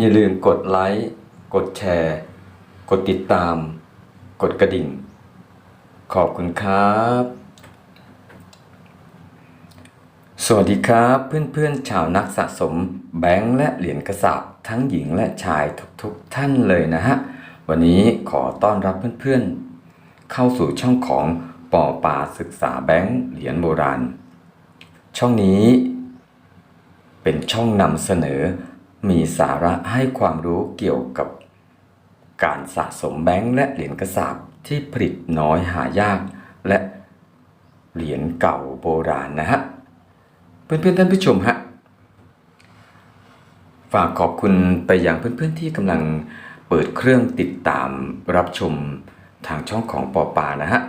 อย่าลืมกดไลค์ กดแชร์ กดติดตาม กดกระดิ่ง ขอบคุณครับ สวัสดีครับเพื่อนๆชาวนักสะสมแบงค์และเหรียญกระสาบทั้งหญิงและชายทุกๆท่านเลยนะฮะ วันนี้ขอต้อนรับเพื่อนๆ เข้าสู่ช่องของปอป่าศึกษาแบงค์เหรียญโบราณ ช่องนี้ เป็นช่องนำเสนอ มีสาระให้ความรู้เกี่ยวกับการสะสมแบงค์และเหรียญกระสาบที่ผลิตน้อยหายาก และเหรียญเก่าโบราณนะฮะ เพื่อนๆท่านผู้ชมฮะ ฝากขอบคุณไปยังเพื่อนๆที่กำลังเปิดเครื่องติดตามรับชมทางช่องของปอปานะฮะ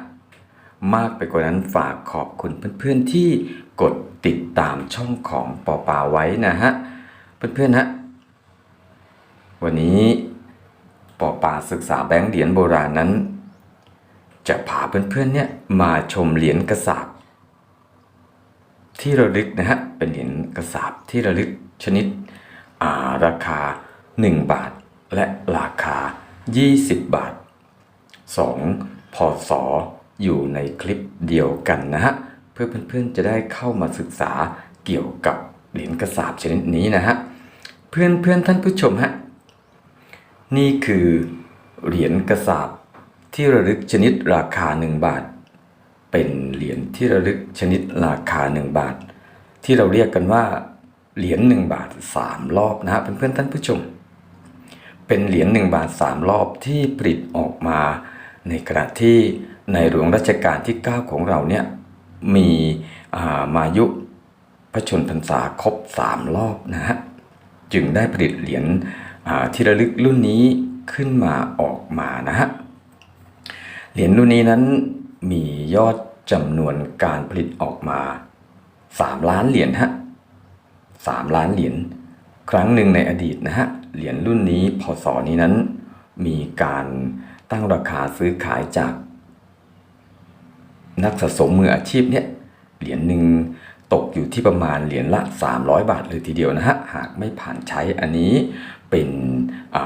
มากไปกว่านั้นฝากขอบคุณเพื่อนๆที่กดติดตามช่องของปอปาไว้นะฮะ เพื่อนๆฮะ วันนี้ปอป่าศึกษาแบงค์เหรียญโบราณนั้น จะพาเพื่อนๆเนี่ยมาชมเหรียญกระสาบที่ระลึกนะฮะเป็นเหรียญกระสาบที่ระลึกชนิดาราคา 1 บาท และราคา 20 บาท 2พศอยู่ในคลิปเดียวกันนะฮะเพื่อเพื่อนๆจะได้เข้ามาศึกษาเกี่ยวกับเหรียญกระสาบชนิดนี้นะฮะเพื่อนๆท่านผู้ชมฮะ นี่คือเหรียญกระสาบที่ระลึกชนิดราคา 1 บาท เป็นเหรียญที่ระลึกชนิดราคา 1 บาท ที่เราเรียกกันว่าเหรียญ1บาท 3 รอบนะฮะเพื่อนๆท่านผู้ชม เป็นเหรียญ1บาท 3 รอบที่ผลิตออกมา ในขณะที่ในหลวงรัชกาลที่ 9 ของเราเนี่ยมีอ่ามายุพระชนพรรษาครบ 3 รอบนะฮะจึงได้ผลิตเหรียญ ที่ระลึกรุ่นนี้ขึ้นมาออกมานะฮะ เหรียญรุ่นนี้นั้นมียอดจำนวนการผลิตออกมา 3 ล้านเหรียญฮะ3ล้านเหรียญครั้งหนึ่งในอดีตนะฮะ เหรียญรุ่นนี้พศนี้นั้น มีการตั้งราคาซื้อขายจาก นักสะสมมืออาชีพเนี่ยเหรียญหนึ่ง ตกอยู่ที่ประมาณเหรียญละ 300 บาทเลยทีเดียวนะฮะ หากไม่ผ่านใช้อันนี้เป็น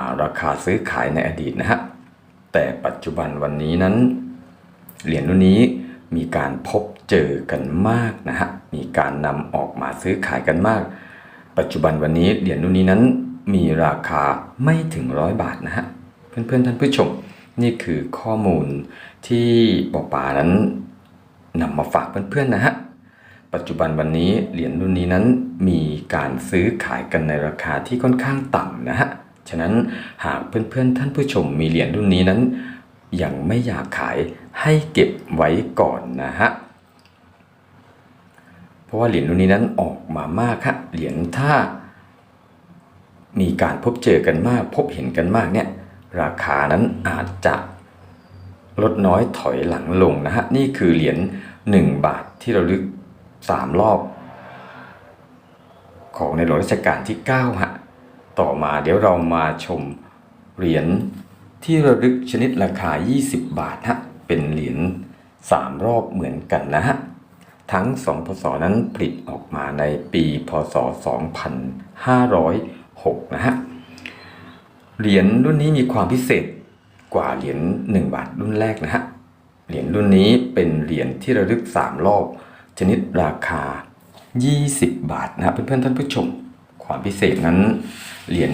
าราคาซื้อขายในอดีตนะฮะ แต่ปัจจุบันวันนี้นั้น เหรียญรุ่นนี้มีการพบเจอกันมากนะฮะ มีการนำออกมาซื้อขายกันมาก ปัจจุบันวันนี้เหรียญรุ่นนี้นั้นมีราคาไม่ถึงร้อยบาทนะฮะ เพื่อนๆท่านผู้ชม นี่คือข้อมูลที่ปอปานั้นนำมาฝากเพื่อนๆนะฮะ ปัจจุบันวันนี้เหรียญรุ่นนี้นั้นมีการซื้อขายกันในราคาที่ค่อนข้างต่ำนะฮะ ฉะนั้นหากเพื่อนๆท่านผู้ชมมีเหรียญรุ่นนี้นั้น ยังไม่อยากขายให้เก็บไว้ก่อนนะฮะ เพราะว่าเหรียญรุ่นนี้นั้นออกมามากฮะ เหรียญถ้า มีการพบเจอกันมาก พบเห็นกันมากเนี่ยราคานั้นอาจจะลดน้อยถอยหลังลงนะฮะ นี่คือเหรียญ1บาทที่เราลึก 3รอบ ของในหลวงรัชกาลที่9ฮะต่อมาเดี๋ยวเรามาชมเหรียญที่ระลึกชนิดราคา 20 บาทฮะเป็นเหรียญ3รอบเหมือนกันนะฮะทั้ง 2 พศนั้นผลิตออกมาในปีพศ 2506 นะฮะเหรียญรุ่นนี้มีความพิเศษกว่าเหรียญ1บาทรุ่นแรกนะฮะเหรียญรุ่นนี้เป็นเหรียญที่ระลึก 3 รอบ ชนิดราคา 20 บาทนะฮะเพื่อนๆท่านผู้ชม ความพิเศษนั้นเหรียญ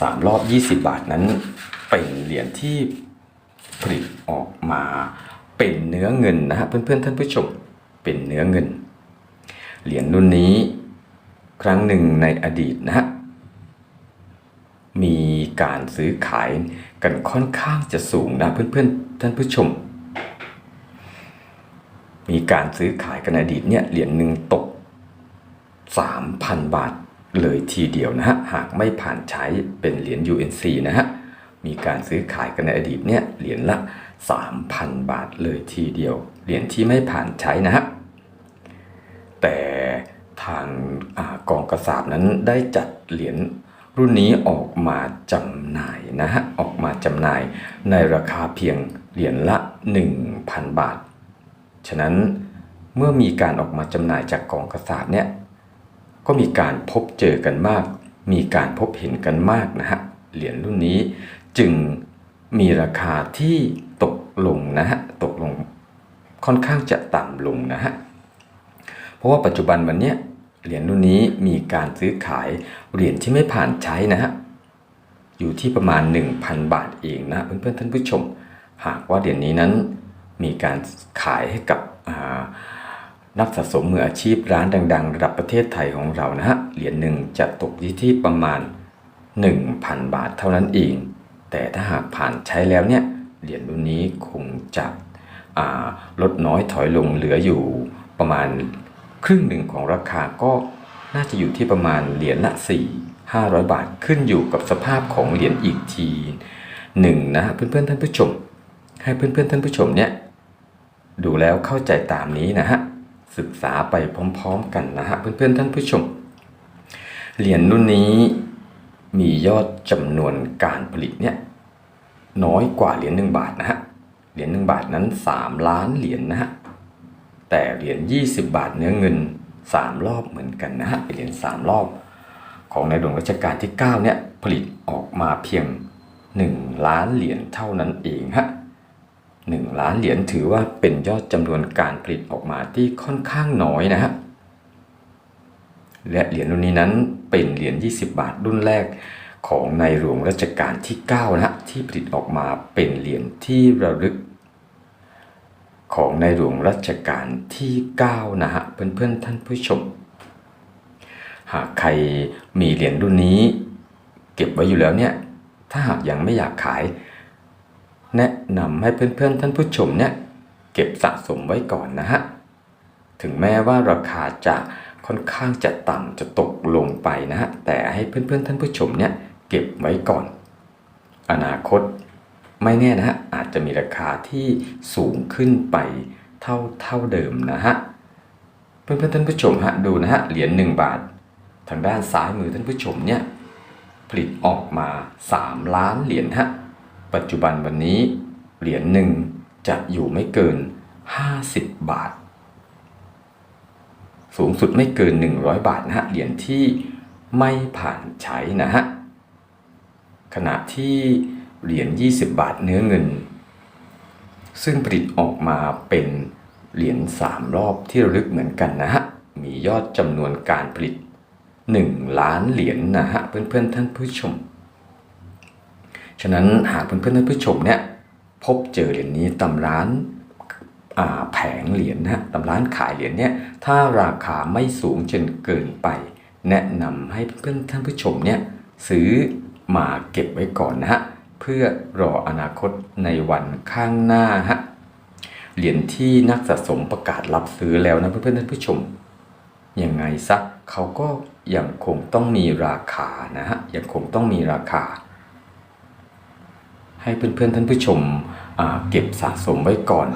สามรอบ 20 บาทนั้น เป็นเหรียญที่ผลิตออกมาเป็นเนื้อเงินนะฮะเพื่อนๆท่านผู้ชมเป็นเนื้อเงิน เหรียญรุ่นนี้ครั้งหนึ่งในอดีตนะฮะมีการซื้อขายกันค่อนข้างจะสูงนะเพื่อนๆท่านผู้ชม มีการซื้อขายกันในอดีตเนี่ยเหรียญหนึ่งตก 3,000 บาทเลยทีเดียวนะฮะ หากไม่ผ่านใช้เป็นเหรียญ UNC นะฮะ มีการซื้อขายกันในอดีตเนี่ยเหรียญละ 3,000 บาทเลยทีเดียว เหรียญที่ไม่ผ่านใช้นะฮะ แต่ทางอากองกระสาบนั้นได้จัดเหรียญรุ่นนี้ออกมาจำหน่ายนะฮะ ออกมาจำหน่ายในราคาเพียงเหรียญละ 1,000 บาท ฉะนั้นเมื่อมีการออกมาจำหน่ายจากกองกระสาบเนี่ยก็มีการพบเจอกันมาก มีการพบเห็นกันมากนะฮะเหรียญรุ่นนี้จึงมีราคาที่ตกลงนะฮะตกลงค่อนข้างจะต่ำลงนะฮะเพราะว่าปัจจุบันวันนี้เหรียญรุ่นนี้มีการซื้อขายเหรียญที่ไม่ผ่านใช้นะฮะอยู่ที่ประมาณ 1,000 บาทเองนะเพื่อนๆท่านผู้ชม หากว่าเหรียญนี้นั้น มีการขายให้กับนักสะสมมืออาชีพร้านดัง ๆ ระดับประเทศไทยของเรานะฮะเหรียญหนึ่งจะตกที่ที่ประมาณ 1,000 บาทเท่านั้นเอง แต่ถ้าหากผ่านใช้แล้วเนี่ยเหรียญรุ่นนี้คงจะลดน้อยถอยลงเหลืออยู่ประมาณครึ่งหนึ่งของราคาก็น่าจะอยู่ที่ประมาณเหรียญละ 4 500 บาทขึ้นอยู่กับสภาพของเหรียญอีกทีหนึ่งนะฮะเพื่อนๆท่านผู้ชม ให้เพื่อนๆท่านผู้ชมเนี่ย ดูแล้วเข้าใจตามนี้นะฮะ ศึกษาไปพร้อมๆกันนะฮะ เพื่อนๆท่านผู้ชม เหรียญรุ่นนี้มียอดจำนวนการผลิตเนี่ยน้อยกว่าเหรียญหนึ่งบาทนะฮะ เหรียญหนึ่งบาทนั้น 3 ล้านเหรียญนะฮะ แต่เหรียญ20 บาทเนื้อเงิน 3 รอบเหมือนกันนะฮะเป็นเหรียญ3รอบ ของในหลวงรัชกาลที่ 9 เนี่ยผลิตออกมาเพียง 1 ล้านเหรียญเท่านั้นเองฮะ หนึ่งล้านเหรียญถือว่าเป็นยอดจำนวนการผลิตออกมาที่ค่อนข้างน้อยนะฮะและเหรียญรุ่นนี้นั้นเป็นเหรียญ 20 บาทรุ่นแรกของในหลวงรัชกาลที่9นะฮะที่ผลิตออกมาเป็นเหรียญที่ระลึก ของในหลวงรัชกาลที่9นะฮะเพื่อนๆท่านผู้ชม หากใครมีเหรียญรุ่นนี้ เก็บไว้อยู่แล้วเนี่ยถ้าหากยังไม่อยากขาย แนะนำให้เพื่อนๆท่านผู้ชมเนี่ยเก็บสะสมไว้ก่อนนะฮะ ถึงแม้ว่าราคาจะค่อนข้างจะต่ำจะตกลงไปนะฮะ แต่ให้เพื่อนๆท่านผู้ชมเนี่ยเก็บไว้ก่อน อนาคตไม่แน่นะฮะ อาจจะมีราคาที่สูงขึ้นไปเท่าเท่าเดิมนะฮะ เพื่อนๆท่านผู้ชมฮะดูนะฮะเหรียญ1บาท ทางด้านซ้ายมือท่านผู้ชมเนี่ยผลิตออกมา 3 ล้านเหรียญฮะ ปัจจุบันวันนี้ เหรียญหนึ่งจะอยู่ไม่เกิน 50 บาท สูงสุดไม่เกิน 100 บาทนะฮะ เหรียญที่ไม่ผ่านใช้นะฮะ ขณะที่เหรียญ 20 บาทเนื้อเงิน ซึ่งผลิตออกมาเป็นเหรียญ3รอบที่ระลึกเหมือนกันนะฮะ มียอดจำนวนการผลิต 1 ล้านเหรียญนะฮะ เพื่อนๆท่านผู้ชม ฉะนั้นหากเพื่อนๆท่านผู้ชมเนี่ยพบเจอเหรียญนี้ตำร้านาแผงเหรียญนะฮะตำร้านขายเหรียญเนี่ยถ้าราคาไม่สูงจนเกินไป แนะนำให้เพื่อนๆท่านผู้ชมเนี่ยซื้อมาเก็บไว้ก่อนนะฮะเพื่อรออนาคตในวันข้างหน้าฮะเหรียญที่นักสะสมประกาศรับซื้อแล้วนะเพื่อนๆท่านผู้ชมยังไงซะเขาก็ยังคงต้องมีราคานะฮะยังคงต้องมีราคา ให้เพื่อนๆท่านผู้ชมเก็บสะสมไว้ก่อน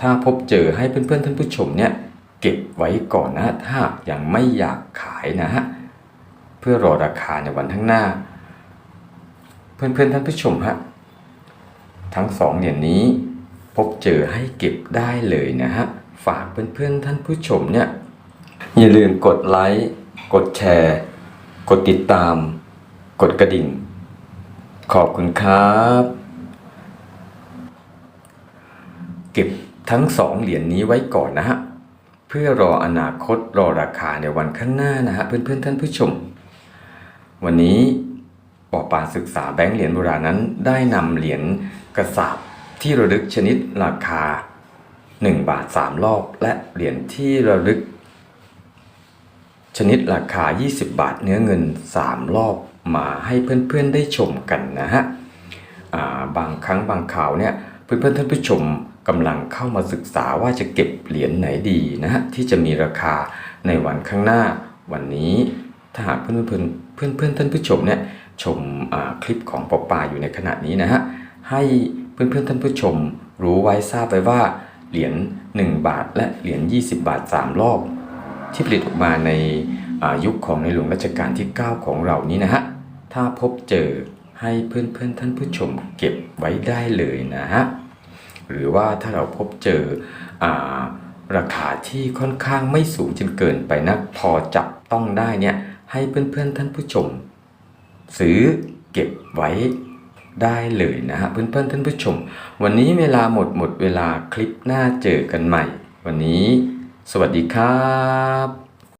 ถ้าพบเจอให้เพื่อนๆท่านผู้ชมเนี่ยเก็บไว้ก่อนนะฮะถ้ายังไม่อยากขายนะฮะเพื่อรอราคาในวันข้างหน้า เพื่อนๆท่านผู้ชมฮะทั้งสองเหรียญนี้พบเจอให้เก็บได้เลยนะฮะฝากเพื่อนๆท่านผู้ชมเนี่ยอย่าลืมกดไลค์กดแชร์ กดติดตาม กดกระดิ่ง ขอบคุณครับ เก็บ ทั้งสองเหรียญนี้ไว้ก่อนนะฮะ เพื่อรออนาคตรอราคาในวันข้างหน้านะฮะเพื่อนๆท่านผู้ชม วันนี้ปอปาศึกษาแบงก์เหรียญโบราณนั้น ได้นำเหรียญกระสาบที่ระลึกชนิดราคา 1 บาท 3 รอบ และเหรียญที่ระลึก ชนิดราคา 20 บาทเนื้อเงิน 3 รอบมาให้เพื่อนๆได้ชมกันนะฮะบางครั้งบางข่าวเนี่ยเพื่อนๆท่านผู้ชม กำลังเข้ามาศึกษาว่าจะเก็บเหรียญไหนดีนะฮะที่จะมีราคาในวันข้างหน้าวันนี้ถ้าหากเพื่อนๆเพื่อนเพื่อนท่านผู้ชมเนี่ยชมคลิปของปอปาอยู่ในขณะนี้นะฮะให้เพื่อนเพื่อนท่านผู้ชม รู้ไว้ทราบไว้ว่าเหรียญ1บาท และเหรียญ20 บาท 3 รอบ ที่ผลิตออกมาในยุคของในหลวงรัชกาลที่ 9 ของเรานี้นะฮะถ้าพบเจอให้เพื่อนๆท่านผู้ชมเก็บไว้ได้เลยนะฮะ หรือว่าถ้าเราพบเจออราคาที่ค่อนข้างไม่สูงจนเกินไปนักพอจับต้องได้เนี่ยให้เพื่อนๆท่านผู้ชม ซื้อเก็บไว้ได้เลยนะฮะเพื่อนๆท่านผู้ชม วันนี้เวลาหมดหมดเวลาคลิปหน้าเจอกันใหม่ วันนี้ สวัสดีครับ